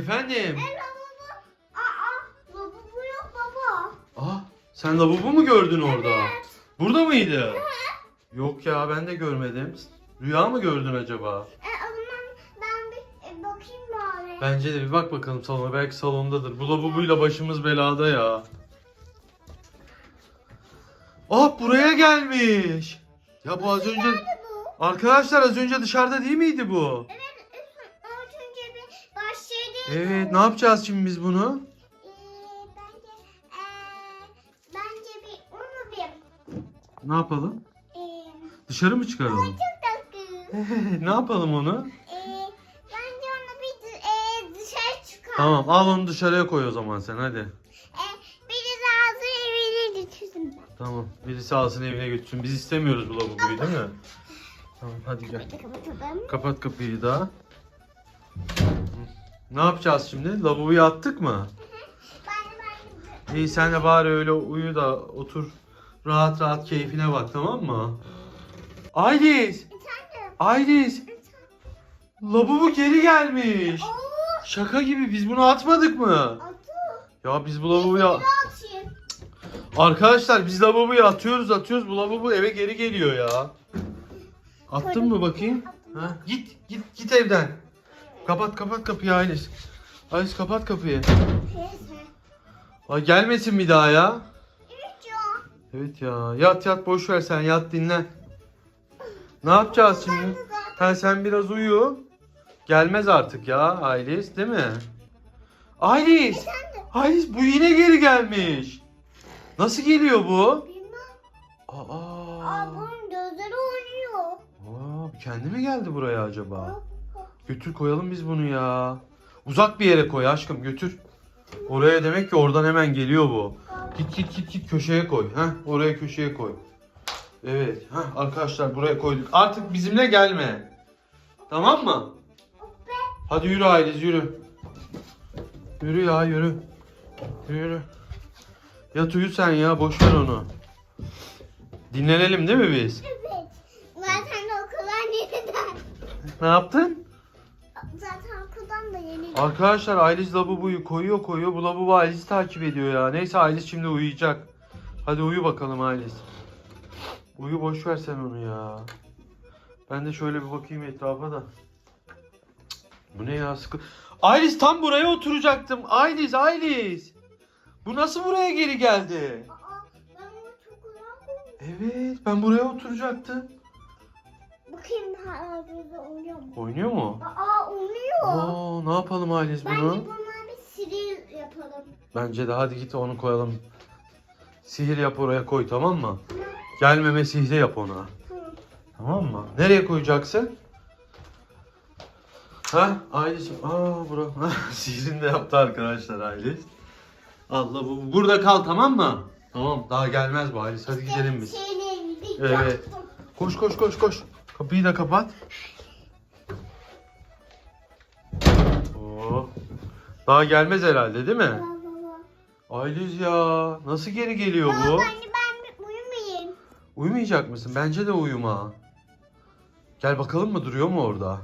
Efendim? E lavabo. Aa lavabo yok baba. Aa, sen lavabo mu gördün orada? Evet. Burada mıydı? Yok ya ben de görmedim. Rüya mı gördün acaba? E o zaman ben bir e, bakayım bari. Bence de bir bak bakalım salona. Belki salondadır. Bu lavabuyla başımız belada ya. Ah buraya gelmiş. Ya bu az önce... Bu? Arkadaşlar az önce dışarıda değil miydi bu? Evet. Az önce bir başladı. Evet ne yapacağız şimdi biz bunu? Ee, bence ee, bence bir onu bir Ne yapalım? ee, Dışarı mı çıkaralım? çok tatlı. ne yapalım onu? Ee, bence onu bir ee, dışarı çıkar. Tamam al onu dışarıya koy o zaman sen hadi. Biri de ağzı evine götürsün ben. Tamam birisi alsın evine götürsün. Biz istemiyoruz bu lavaboyu değil mi? Tamam hadi gel. Kapatalım. Kapat kapıyı da. Ne yapacağız şimdi? Lavaboyu attık mı? İyi sen de bari öyle uyu da otur. Rahat rahat keyfine bak tamam mı? Aydiz! Aydiz! Lavabo geri gelmiş. Şaka gibi biz bunu atmadık mı? Ya biz bu lavaboyu... atayım. Arkadaşlar biz lavaboyu atıyoruz atıyoruz bu lavabo eve geri geliyor ya. Attın mı bakayım? Ha, git git git evden. Kapat kapat kapıyı Aylis. Aylis kapat kapıyı. Ay gelmesin bir daha ya. Evet ya. Yat yat boş ver sen yat dinlen. Ne yapacağız şimdi? Ha, sen biraz uyu. Gelmez artık ya Aylis değil mi? Aylis! Aylis bu yine geri gelmiş. Nasıl geliyor bu? Aa. Aa bunun gözleri oynuyor. Aa, kendi mi geldi buraya acaba? Götür koyalım biz bunu ya. Uzak bir yere koy aşkım götür. Oraya demek ki oradan hemen geliyor bu. Git git git git köşeye koy. Heh, oraya köşeye koy. Evet. Heh, arkadaşlar buraya koyduk. Artık bizimle gelme. Tamam mı? Hadi yürü Ailiz yürü. Yürü ya yürü. Yürü. Yat uyu sen ya boş ver onu. Dinlenelim değil mi biz? Evet. Zaten de okuldan yeniden. Ne yaptın? Arkadaşlar Ayliz lavaboyu koyuyor koyuyor. Bu lavabo Ayliz'i takip ediyor ya. Neyse Ayliz şimdi uyuyacak. Hadi uyu bakalım Ayliz. Uyu boş ver sen onu ya. Ben de şöyle bir bakayım etrafa da. Bu ne ya sıkı. Ayliz tam buraya oturacaktım. Ayliz Ayliz. Bu nasıl buraya geri geldi? Evet ben buraya oturacaktım. Bakayım oynuyor mu? Oynuyor mu? Aa oynuyor. Aa, ne yapalım Ayliz Bence bunu? bir sihir yapalım. Bence de hadi git onu koyalım. Sihir yap oraya koy tamam mı? Gelmeme sihri yap ona. Tamam. Tamam mı? Nereye koyacaksın? Ha? Aileciğim. Aa bura. Sihrini de yaptı arkadaşlar Ailes. Allah bu burada kal tamam mı? Tamam daha gelmez bu Ailes. Hadi gidelim biz. Evet. Koş koş koş koş. Kapıyı da kapat. Oo. Daha gelmez herhalde değil mi? Ailes ya. Nasıl geri geliyor Baba bu? ben, ben uyumayayım. Uyumayacak mısın? Bence de uyuma. Gel bakalım mı duruyor mu orada?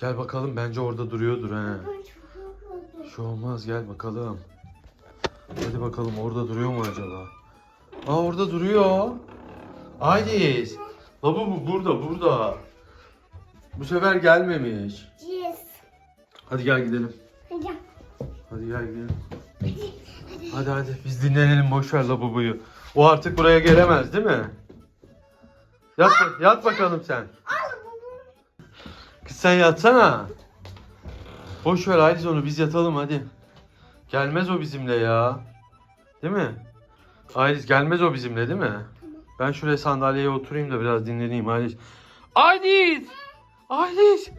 Gel bakalım bence orada duruyordur he. Ben çok yoruldım. Bir şey olmaz gel bakalım. Hadi bakalım orada duruyor mu acaba? Aa orada duruyor. Aydis. Lavabo burada burada. Bu sefer gelmemiş. Yes. Hadi gel gidelim. Hadi. Hadi gel gidelim. Hadi hadi biz dinlenelim boş ver lavaboyu. O artık buraya gelemez değil mi? Yat, yat bakalım sen. Kız sen yatsana. Boş ver Ailiz onu biz yatalım hadi. Gelmez o bizimle ya. Değil mi? Ailiz gelmez o bizimle değil mi? Ben şuraya sandalyeye oturayım da biraz dinleneyim Ailiz. Ailiz! Ailiz!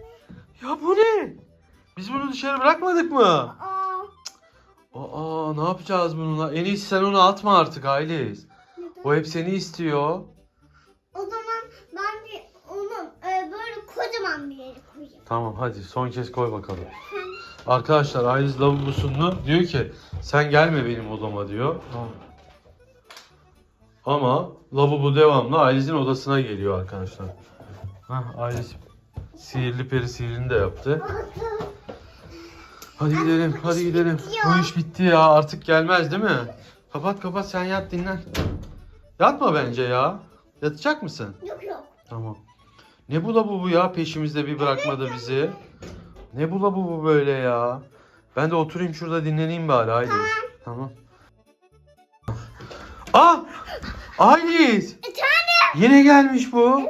Ya bu ne? Biz bunu dışarı bırakmadık mı? Aa. Aa ne yapacağız bununla? En iyisi sen onu atma artık. Neden? O hep seni istiyor. O zaman ben bir onu e, böyle kocaman bir yere koyayım. Tamam hadi son kez koy bakalım. Arkadaşlar Ailiz lavabosunu diyor ki sen gelme benim odama diyor. Ama lavabo devamlı Ailiz'in odasına geliyor arkadaşlar. Hah Ailiz sihirli peri sihirini de yaptı. Hadi gidelim, hadi gidelim. Bu iş bitti ya. Artık gelmez değil mi? Kapat kapat sen yat dinlen. Yatma bence ya. Yatacak mısın? Yok yok. Tamam. Ne bu la bu bu ya peşimizde bir bırakmadı bizi. Ne bu la bu bu böyle ya. Ben de oturayım şurada dinleneyim bari Aylis. Tamam. Ah! Aylis! Yine gelmiş bu.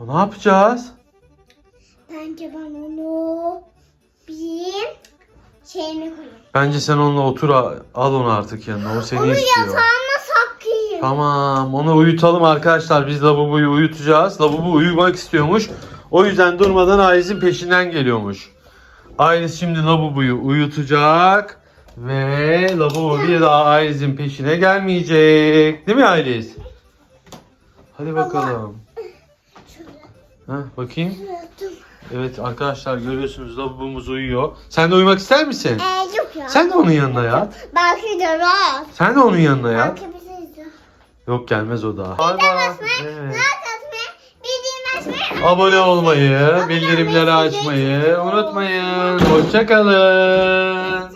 Ne yapacağız? Bence ben onu. Bence sen onunla otur al onu artık yanına. O seni Onu istiyor. yatağıma saklayayım. Tamam onu uyutalım arkadaşlar. Biz lavaboyu uyutacağız. Lavabo uyumak istiyormuş. O yüzden durmadan Ailes'in peşinden geliyormuş. Ailes şimdi lavaboyu uyutacak. Ve lavabo bir daha Ailes'in peşine gelmeyecek. Değil mi Ailes? Hadi bakalım. Ha, bakayım. Evet arkadaşlar görüyorsunuz lavabomuz uyuyor. Sen de uyumak ister misin? Ee. Sen de onun yanına yat. Belki de rahat. Sen de onun yanına yat. Belki bize izin. Yok gelmez o daha. Bay bay. Evet. Like atmayı, bildirim açmayı. Abone olmayı, bildirimleri açmayı unutmayın. Hoşçakalın.